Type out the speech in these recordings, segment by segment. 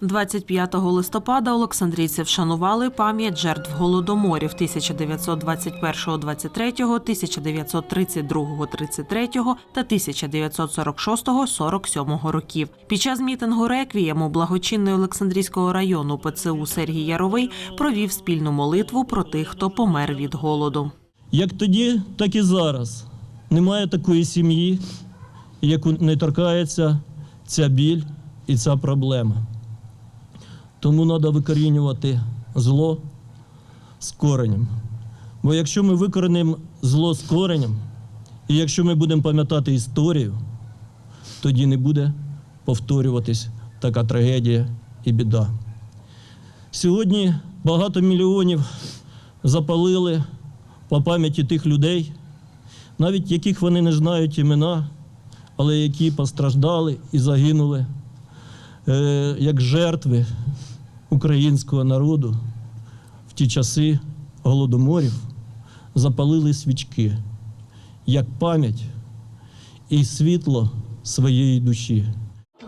25 листопада Олександрійці вшанували пам'ять жертв голодоморів 1921-23, 1932-33 та 1946-47 років. Під час мітингу реквієму благочинний Олександрійського району ПЦУ Сергій Яровий провів спільну молитву про тих, хто помер від голоду. Як тоді, так і зараз. Немає такої сім'ї, яку не торкається ця біль і ця проблема. Тому треба викорінювати зло з коренем. Бо якщо ми викоренимо зло з коренем, і якщо ми будемо пам'ятати історію, тоді не буде повторюватись така трагедія і біда. Сьогодні багато мільйонів запалили по пам'яті тих людей, навіть яких вони не знають імена, але які постраждали і загинули е, як жертви українського народу в ті часи голодоморів, запалили свічки як пам'ять і світло своєї душі.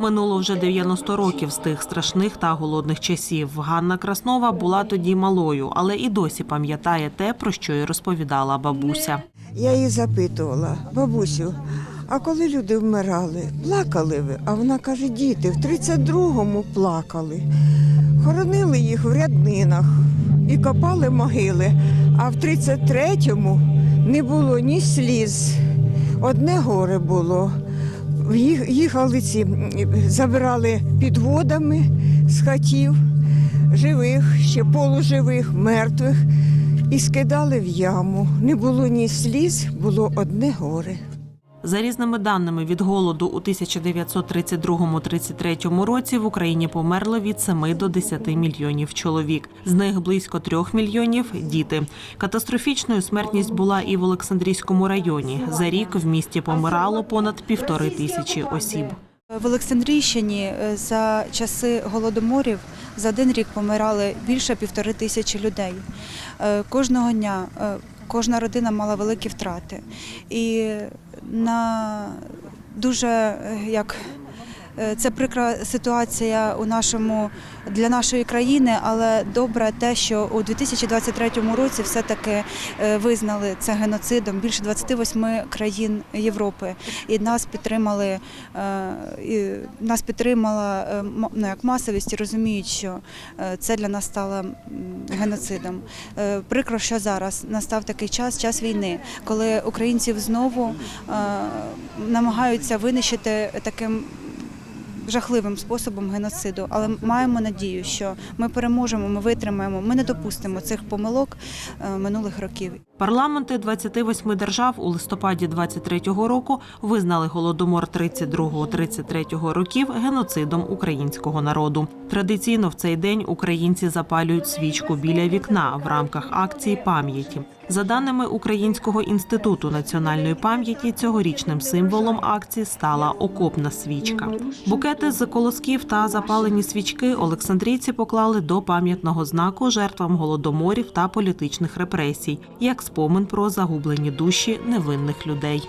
Минуло вже 90 років з тих страшних та голодних часів. Ганна Краснова була тоді малою, але і досі пам'ятає те, про що й розповідала бабуся. Я її запитувала, бабусю, а коли люди вмирали, плакали ви? А вона каже, діти, в 32-му плакали. Хоронили їх в ряднинах і копали могили. А в 33-му не було ні сліз, одне горе було. Їхали ці, забирали підводами з хатів, живих, ще полуживих, мертвих, і скидали в яму. Не було ні сліз, було одне горе. За різними даними від голоду у 1932-33 році в Україні померло від 7 до 10 мільйонів чоловік. З них близько 3 мільйонів діти. Катастрофічною смертність була і в Олександрійському районі. За рік в місті помирало понад півтори тисячі осіб. В Олександрійщині е, за часи голодоморів за один рік помирали більше півтори тисячі людей. Е, Кожного дня е, кожна родина мала великі втрати. І на дуже е, як це прикра ситуація у нашому для нашої країни, але добре те, що у 2023 році все-таки е, визнали це геноцидом більше 28 країн Європи, і нас підтримали. е, і Нас підтримала е, ну, як масовість, і розуміють, що е, це для нас стало геноцидом. Е, Прикро, що зараз настав такий час, час війни, коли українців знову е, намагаються винищити таким жахливим способом геноциду. Але маємо надію, що ми переможемо, ми витримаємо, ми не допустимо цих помилок е, минулих років. Парламенти 28 держав у листопаді 23-го року визнали голодомор 32-33 років геноцидом українського народу. Традиційно в цей день українці запалюють свічку біля вікна в рамках акції пам'яті. За даними Українського інституту національної пам'яті, цьогорічним символом акції стала окопна свічка. Букети з колосків та запалені свічки Олександрійці поклали до пам'ятного знаку жертвам голодоморів та політичних репресій, як спомин про загублені душі невинних людей.